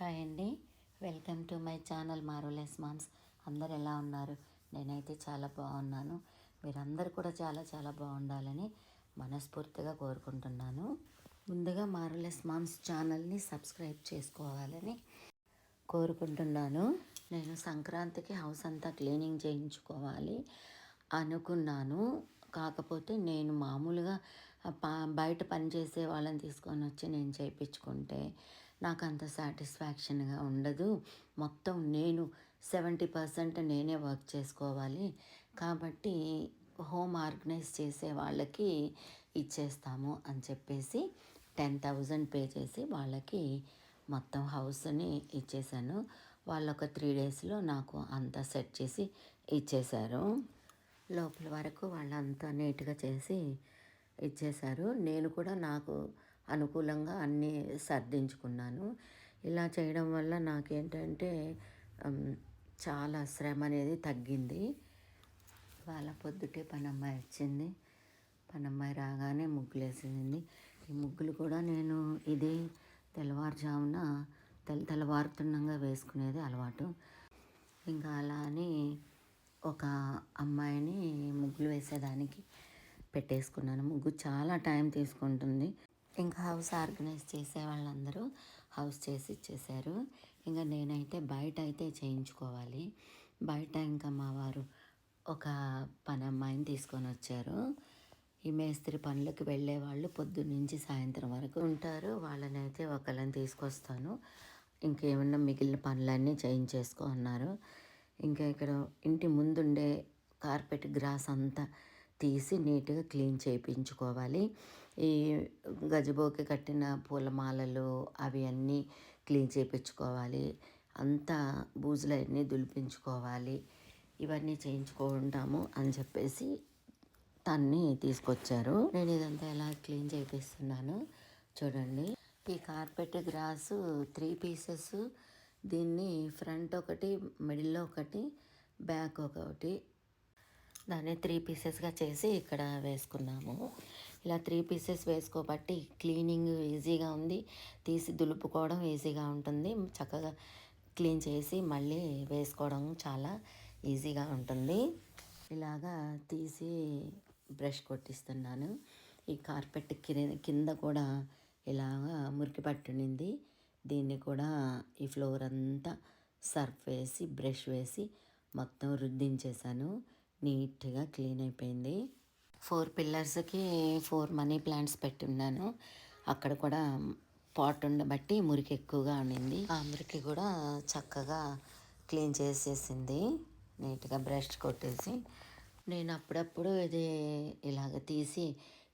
Hi అండి. Welcome to my channel మారులెస్ moms. అందరు ఎలా ఉన్నారు? నేనైతే చాలా బాగున్నాను. మీరందరూ కూడా చాలా చాలా బాగుండాలని మనస్ఫూర్తిగా కోరుకుంటున్నాను. ముందుగా మారులెస్ మామ్స్ ఛానల్ని సబ్స్క్రైబ్ చేసుకోవాలని కోరుకుంటున్నాను. నేను సంక్రాంతికి హౌస్ అంతా క్లీనింగ్ చేయించుకోవాలి అనుకున్నాను. కాకపోతే నేను మామూలుగా ప- బయట పని చేసే వాళ్ళని తీసుకొని వచ్చి నేను చేయించుకుంటే నాకు అంత సాటిస్ఫాక్షన్గా ఉండదు. మొత్తం నేను సెవెంటీ పర్సెంట్ నేనే వర్క్ చేసుకోవాలి. కాబట్టి హోమ్ ఆర్గనైజ్ చేసే వాళ్ళకి ఇచ్చేస్తాము అని చెప్పేసి టెన్ థౌజండ్ పే చేసి వాళ్ళకి మొత్తం హౌస్ని ఇచ్చేసాను. వాళ్ళు ఒక త్రీ డేస్లో నాకు అంతా సెట్ చేసి ఇచ్చేశారు లోపల వరకు వాళ్ళంతా నీట్గా చేసి ఇచ్చేశారు నేను కూడా నాకు అనుకూలంగా అన్నీ సర్దించుకున్నాను. ఇలా చేయడం వల్ల నాకేంటంటే చాలా శ్రమ అనేది తగ్గింది. వాళ్ళ పొద్దుటే పనమ్మాయి వచ్చింది. పనమ్మాయి రాగానే ముగ్గులు వేసింది ఈ ముగ్గులు కూడా నేను ఇది తెల్లవారుజామున తెల్ల తెల్లవారుతుండగా వేసుకునేది అలవాటు. ఇంకా అలా అని ఒక అమ్మాయిని ముగ్గులు వేసేదానికి పెట్టేసుకున్నాను. ముగ్గు చాలా టైం తీసుకుంటుంది. ఇంకా హౌస్ ఆర్గనైజ్ చేసే వాళ్ళందరూ హౌస్ చేసి ఇచ్చేసారు. ఇంకా నేనైతే బయట అయితే చేయించుకోవాలి. బయట ఇంకా మా వారు ఒక పని అమ్మాయిని తీసుకొని వచ్చారు. ఈ మేస్త్రి పనులకు వెళ్ళే వాళ్ళు పొద్దున్నుంచి సాయంత్రం వరకు ఉంటారు. వాళ్ళనైతే ఒకళ్ళని తీసుకొస్తాను. ఇంకేమన్నా మిగిలిన పనులన్నీ చేయించేసుకో అన్నారు. ఇంకా ఇక్కడ ఇంటి ముందుండే కార్పెట్ గ్రాస్ అంతా తీసి నీట్గా క్లీన్ చేయించుకోవాలి ఈ గజబోకి కట్టిన పూలమాలలు అవి అన్నీ క్లీన్ చేయించుకోవాలి అంతా బూజులు అన్నీ దులిపించుకోవాలి. ఇవన్నీ చేయించుకుంటాము అని చెప్పేసి తన్ని తీసుకొచ్చారు. నేను ఇదంతా ఎలా క్లీన్ చేపిస్తున్నాను చూడండి. ఈ కార్పెట్ గ్రాసు త్రీ పీసెస్ దీన్ని ఫ్రంట్ ఒకటి మిడిల్లో ఒకటి బ్యాక్ ఒకటి దాన్ని త్రీ పీసెస్గా చేసి ఇక్కడ వేసుకున్నాము. ఇలా త్రీ పీసెస్ వేసుకోబట్టి క్లీనింగ్ ఈజీగా ఉంది. తీసి దులుపుకోవడం ఈజీగా ఉంటుంది. చక్కగా క్లీన్ చేసి మళ్ళీ వేసుకోవడం చాలా ఈజీగా ఉంటుంది. ఇలాగా తీసి బ్రష్ కొట్టిస్తున్నాను. ఈ కార్పెట్ కింద కింద కూడా ఇలాగా మురికి పట్టునింది. దీన్ని కూడా ఈ ఫ్లోర్ అంతా సర్ఫ్ వేసి బ్రష్ వేసి మొత్తం రుద్దించేశాను. నీట్గా క్లీన్ అయిపోయింది. ఫోర్ పిల్లర్స్కి ఫోర్ మనీ ప్లాంట్స్ పెట్టున్నాను. అక్కడ కూడా పాట్ ఉండబట్టి మురికి ఎక్కువగా ఉండింది ఆ మురికి కూడా చక్కగా క్లీన్ చేసేసింది. నీట్గా బ్రష్ కొట్టేసి నేను అప్పుడప్పుడు ఇది ఇలాగ తీసి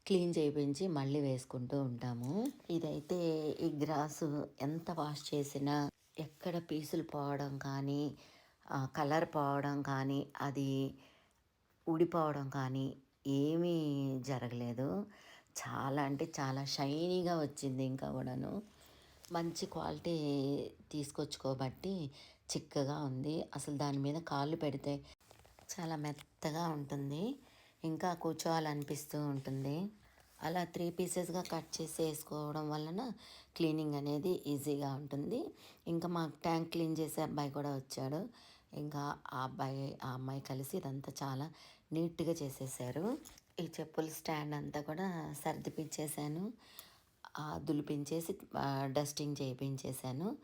క్లీన్ చేయించి మళ్ళీ వేసుకుంటూ ఉంటాము. ఇదైతే ఈ గ్రాసు ఎంత వాష్ చేసినా ఎక్కడ పీసులు పోవడం కానీ కలర్ పోవడం కానీ అది ఊడిపోవడం కానీ ఏమీ జరగలేదు. చాలా అంటే చాలా షైనీగా వచ్చింది ఇంకా కూడాను. మంచి క్వాలిటీ తీసుకొచ్చుకోబట్టి చిక్కగా ఉంది. అసలు దాని మీద కాళ్ళు పెడితే చాలా మెత్తగా ఉంటుంది. ఇంకా కూర్చోవాలనిపిస్తూ ఉంటుంది. అలా త్రీ పీసెస్గా కట్ చేసి వేసుకోవడం వలన క్లీనింగ్ అనేది ఈజీగా ఉంటుంది. ఇంకా మాకు ట్యాంక్ క్లీన్ చేసే అబ్బాయి కూడా వచ్చాడు. ఇంకా ఆ అబ్బాయి ఆ అమ్మాయి కలిసి ఇదంతా చాలా నీట్గా చేసేసారు. ఈ చెప్పుల స్టాండ్ అంతా కూడా సర్దిపించేసాను. దులిపించేసి డస్టింగ్ చేయించేశాను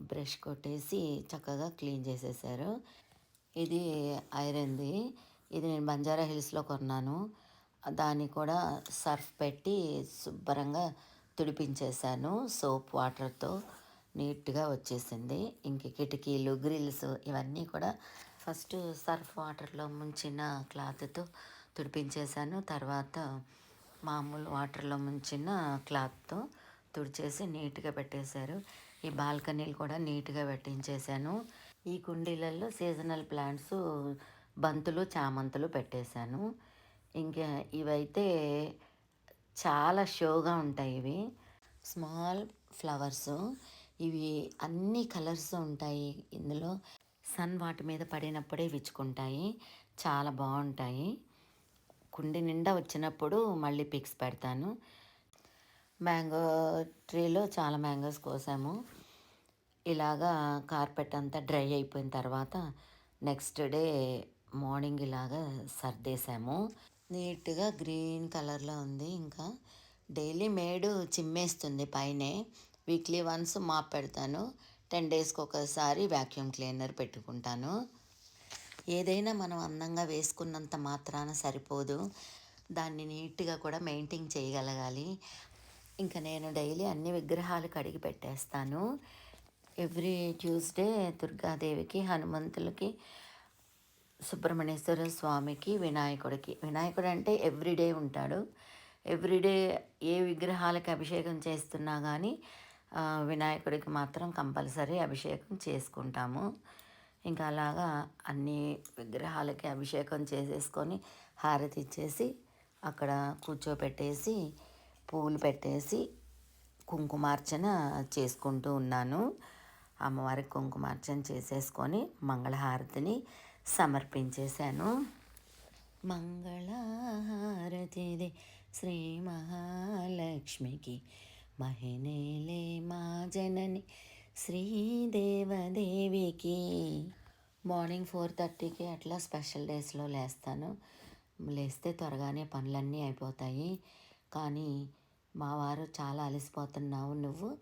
బ్రష్ కొట్టేసి చక్కగా క్లీన్ చేసేసారు. ఇది ఐరన్ది. ఇది నేను బంజారా హిల్స్లో కొన్నాను. దాన్ని కూడా సర్ఫ్ పెట్టి శుభ్రంగా తుడిపించేశాను సోప్ వాటర్తో నీట్గా వచ్చేసింది. ఇంక కిటికీలు గ్రిల్స్ ఇవన్నీ కూడా ఫస్ట్ సర్ఫ్ వాటర్లో ముంచిన క్లాత్తో తుడిపించేశాను. తర్వాత మామూలు వాటర్లో ముంచిన క్లాత్తో తుడిచేసి నీట్గా పెట్టేశారు. ఈ బాల్కనీలు కూడా నీట్గా పెట్టించేశాను. ఈ కుండీలలో సీజనల్ ప్లాంట్స్ బంతులు చామంతులు పెట్టేశాను. ఇంకా ఇవైతే చాలా షోగా ఉంటాయి ఇవి. స్మాల్ ఫ్లవర్స్ ఇవి అన్ని కలర్స్ ఉంటాయి ఇందులో. సన్ వాటి మీద పడినప్పుడే విచ్చుకుంటాయి. చాలా బాగుంటాయి. కుండి నిండా వచ్చినప్పుడు మళ్ళీ పిక్స్ పెడతాను. మ్యాంగో ట్రీలో చాలా మ్యాంగోస్ కోసాము. ఇలాగా కార్పెట్ అంతా డ్రై అయిపోయిన తర్వాత నెక్స్ట్ డే మార్నింగ్ ఇలాగా సర్దేశాము. నీట్గా గ్రీన్ కలర్లో ఉంది ఇంకా. డైలీ మేడు చిమ్మేస్తుంది పైనే. వీక్లీ వన్స్ మాప్ పెడతాను. టెన్ డేస్కి ఒకసారి వ్యాక్యూమ్ క్లీనర్ పెట్టుకుంటాను. ఏదైనా మనం అందంగా వేసుకున్నంత మాత్రాన సరిపోదు. దాన్ని నీట్గా కూడా మెయింటైన్ చేయగలగాలి. ఇంకా నేను డైలీ అన్ని విగ్రహాలు కడిగి పెట్టేస్తాను. ఎవ్రీ ట్యూస్డే దుర్గాదేవికి హనుమంతులకి సుబ్రహ్మణ్యేశ్వర స్వామికి వినాయకుడికి. వినాయకుడు అంటే ఎవ్రీడే ఉంటాడు. ఎవ్రీడే ఏ విగ్రహాలకి అభిషేకం చేస్తున్నా కానీ వినాయకుడికి మాత్రం కంపల్సరీ అభిషేకం చేసుకుంటాము. ఇంకా అలాగా అన్ని విగ్రహాలకి అభిషేకం చేసేసుకొని హారతి ఇచ్చేసి అక్కడ కూర్చోపెట్టేసి పూలు పెట్టేసి కుంకుమార్చన చేసుకుంటూ ఉన్నాను. అమ్మవారికి కుంకుమార్చన చేసేసుకొని మంగళహారతిని సమర్పించేశాను. మంగళహారతిది శ్రీ మహాలక్ష్మికి మహినేలే మా జనని శ్రీదేవదేవికి. మార్నింగ్ ఫోర్ థర్టీకి అట్లా స్పెషల్ డేస్లో లేస్తాను. లేస్తే త్వరగానే పనులన్నీ అయిపోతాయి. కానీ మా వారు చాలా అలసిపోతున్నావు నువ్వు.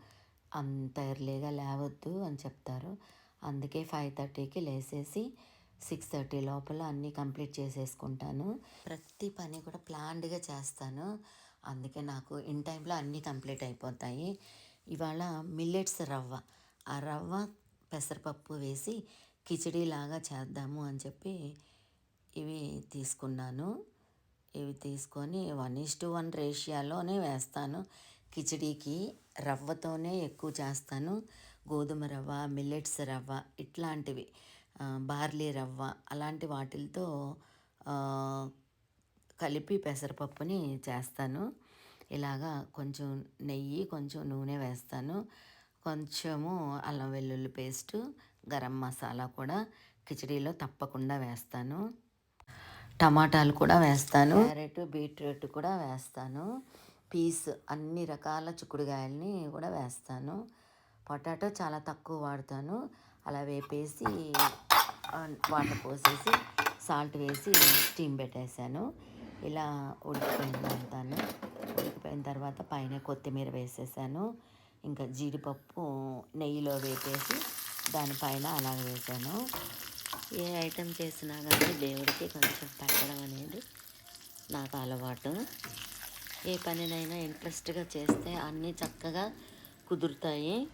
అంత ఎర్లీగా లేవద్దు అని చెప్తారు. అందుకే ఫైవ్ థర్టీకి లేసేసి సిక్స్ థర్టీ లోపల అన్నీ కంప్లీట్ చేసేసుకుంటాను. ప్రతి పని కూడా ప్లాన్డ్గా చేస్తాను. అందుకే నాకు ఇన్ టైంలో అన్నీ కంప్లీట్ అయిపోతాయి. ఇవాళ మిల్లెట్స్ రవ్వ. ఆ రవ్వ పెసరపప్పు వేసి కిచడీ లాగా చేద్దాము అని చెప్పి ఇవి తీసుకున్నాను. ఇవి తీసుకొని వన్ ఈస్ టు వన్ రేషియాలోనే వేస్తాను. కిచడీకి రవ్వతోనే ఎక్కువ చేస్తాను. గోధుమ రవ్వ మిల్లెట్స్ రవ్వ ఇట్లాంటివి. బార్లీ రవ్వ అలాంటి వాటిలతో కలిపి పెసరపప్పుని చేస్తాను. ఇలాగా కొంచెం నెయ్యి కొంచెం నూనె వేస్తాను. కొంచెము అల్లం వెల్లుల్లి పేస్టు గరం మసాలా కూడా కిచడీలో తప్పకుండా వేస్తాను. టమాటాలు కూడా వేస్తాను. క్యారెట్ బీట్రూట్ కూడా వేస్తాను. పీస్ అన్ని రకాల చిక్కుడుగాయల్ని కూడా వేస్తాను. పొటాటో చాలా తక్కువ వాడతాను. అలా వేపేసి వాటర్ పోసేసి సాల్ట్ వేసి స్టీమ్ పెట్టేశాను. ఇలా ఉడికిపోయింది అంతాను. ఉడికిపోయిన తర్వాత పైన కొత్తిమీర వేసేసాను. ఇంకా జీడిపప్పు నెయ్యిలో వేపేసి దానిపైన అలా వేసాను. ఏ ఐటెం చేసినా కానీ దేవుడికి కొంచెం పెట్టడం అనేది నాకు అలవాటు. ఏ పనినైనా ఇంట్రెస్ట్గా చేస్తే అన్నీ చక్కగా కుదురుతాయి.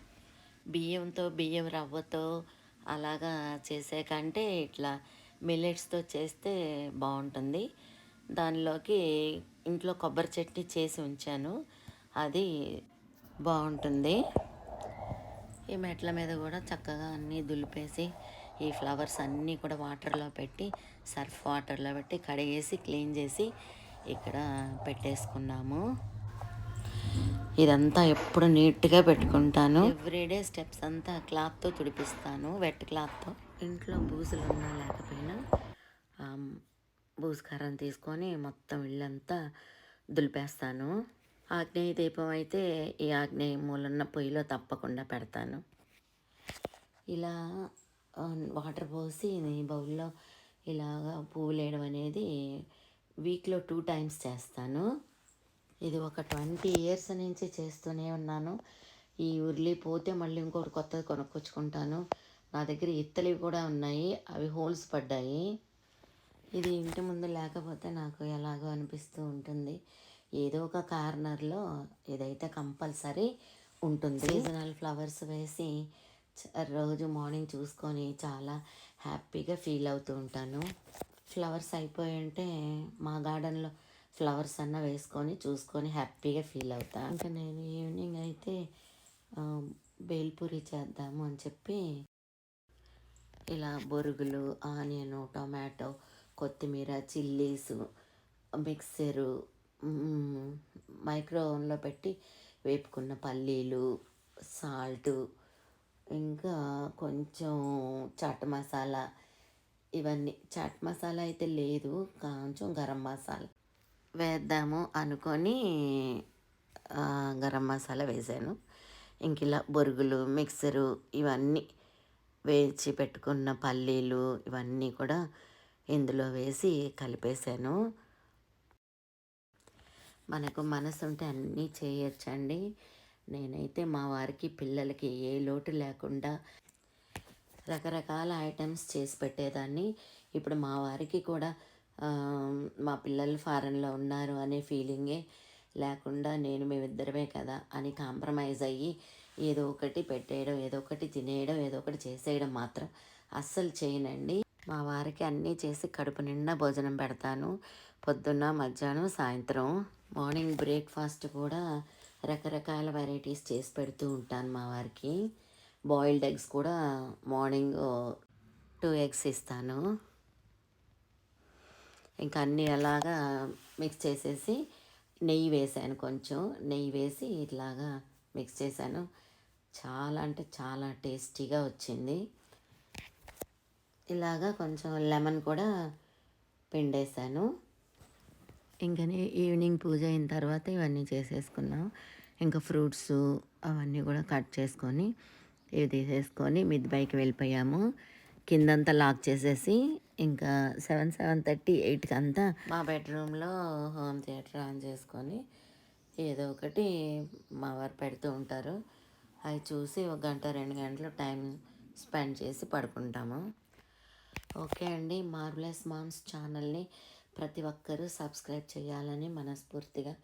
బియ్యంతో బియ్యం రవ్వతో అలాగా చేసే కంటే ఇట్లా మిల్లెట్స్తో చేస్తే బాగుంటుంది. దానిలోకి ఇంట్లో కొబ్బరి చట్నీ చేసి ఉంచాను. అది బాగుంటుంది. ఈ మెట్ల మీద కూడా చక్కగా అన్నీ దులిపేసి ఈ ఫ్లవర్స్ అన్నీ కూడా వాటర్లో పెట్టి సర్ఫ్ వాటర్లో పెట్టి కడిగేసి క్లీన్ చేసి ఇక్కడ పెట్టేసుకున్నాము. ఇదంతా ఎప్పుడు నీట్గా పెట్టుకుంటాను. ఎవ్రీడే స్టెప్స్ అంతా క్లాత్తో తుడిపిస్తాను వెట్ క్లాత్తో. ఇంట్లో బూజులు ఉన్నా లేకపోయినా భూస్కారం తీసుకొని మొత్తం ఇల్లంతా దులిపేస్తాను. ఆగ్నేయ దీపం అయితే ఈ ఆగ్నేయ మూలన్న పొయ్యిలో తప్పకుండా పెడతాను. ఇలా వాటర్ పోసి బౌల్లో ఇలాగా పువ్వులు వేయడం అనేది వీక్లో టూ టైమ్స్ చేస్తాను. ఇది ఒక ట్వంటీ ఇయర్స్ నుంచి చేస్తూనే ఉన్నాను. ఈ ఉర్లి పోతే మళ్ళీ ఇంకోటి కొత్తది కొనుక్కొచ్చుకుంటాను. నా దగ్గర ఇత్తలివి కూడా ఉన్నాయి. అవి హోల్స్ పడ్డాయి. ఇది ఇంటి ముందు లేకపోతే నాకు ఎలాగో అనిపిస్తూ ఉంటుంది. ఏదో ఒక కార్నర్లో ఇదైతే కంపల్సరీ ఉంటుంది. సీజనల్ ఫ్లవర్స్ వేసి రోజు మార్నింగ్ చూసుకొని చాలా హ్యాపీగా ఫీల్ అవుతూ ఉంటాను. ఫ్లవర్స్ అయిపోయి ఉంటే మా గార్డెన్లో ఫ్లవర్స్ అన్న వేసుకొని చూసుకొని హ్యాపీగా ఫీల్ అవుతాను ఇంకా నేను ఈవినింగ్ అయితే బేల్పూరి చేద్దాము అని చెప్పి ఇలా బొరుగులు ఆనియన్ టొమాటో కొత్తిమీర చిల్లీస్ మిక్సరు మైక్రో ఓవెన్లో పెట్టి వేపుకున్న పల్లీలు సాల్ట్ ఇంకా కొంచెం చాట్ మసాలా ఇవన్నీ. చాట్ మసాలా అయితే లేదు కొంచెం గరం మసాలా వేద్దాము అనుకొని గరం మసాలా వేసాను. ఇంక ఇలా బొరుగులు మిక్సరు ఇవన్నీ వేచి పెట్టుకున్న పల్లీలు ఇవన్నీ కూడా ఇందులో వేసి కలిపేశాను. మనకు మనసు ఉంటే అన్నీ చేయొచ్చండి. నేనైతే మా వారికి పిల్లలకి ఏ లోటు లేకుండా రకరకాల ఐటమ్స్ చేసి పెట్టేదాన్ని. ఇప్పుడు మా వారికి కూడా మా పిల్లలు ఫారెన్లో ఉన్నారు అనే ఫీలింగే లేకుండా నేను మేమిద్దరమే కదా అని కాంప్రమైజ్ అయ్యి ఏదో ఒకటి పెట్టేయడం ఏదో ఒకటి తినేయడం ఏదో ఒకటి చేసేయడం మాత్రం అస్సలు చేయనండి. మా వారికి అన్నీ చేసి కడుపు నిండా భోజనం పెడతాను. పొద్దున్న మధ్యాహ్నం సాయంత్రం. మార్నింగ్ బ్రేక్ఫాస్ట్ కూడా రకరకాల వెరైటీస్ చేసి పెడుతూ ఉంటాను మా వారికి. బాయిల్డ్ ఎగ్స్ కూడా మార్నింగ్ టూ ఎగ్స్ ఇస్తాను. ఇంకా అన్నీ అలాగా మిక్స్ చేసేసి నెయ్యి వేసాను కొంచెం. నెయ్యి వేసి ఇట్లాగా మిక్స్ చేశాను. చాలా అంటే చాలా టేస్టీగా వచ్చింది. ఇలాగా కొంచెం లెమన్ కూడా పిండేశాను. ఇంకా ఈవినింగ్ పూజ అయిన తర్వాత ఇవన్నీ చేసేసుకున్నాం. ఇంకా ఫ్రూట్స్ అవన్నీ కూడా కట్ చేసుకొని ఇవి తీసేసుకొని మిద్ది బైక్ వెళ్ళిపోయాము. కిందంతా లాక్ చేసేసి ఇంకా సెవెన్ సెవెన్ థర్టీ ఎయిట్కి అంతా మా బెడ్రూమ్లో హోమ్ థియేటర్ ఆన్ చేసుకొని ఏదో ఒకటి మా వారు పెడుతూ ఉంటారు. అవి చూసి ఒక గంట రెండు గంటలు టైం స్పెండ్ చేసి పడుకుంటాము. ఓకే అండి. మార్వలెస్ మామ్స్ ఛానల్ని ప్రతి ఒక్కరూ సబ్స్క్రైబ్ చేయాలని మనస్ఫూర్తిగా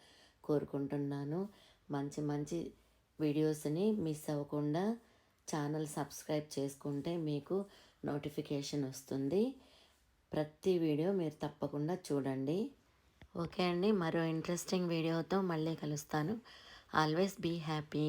కోరుకుంటున్నాను. మంచి మంచి వీడియోస్ని మిస్ అవ్వకుండా ఛానల్ సబ్స్క్రైబ్ చేసుకుంటే మీకు నోటిఫికేషన్ వస్తుంది. ప్రతి వీడియో మీరు తప్పకుండా చూడండి. ఓకే అండి. మరో ఇంట్రెస్టింగ్ వీడియోతో మళ్ళీ కలుస్తాను. Always be happy.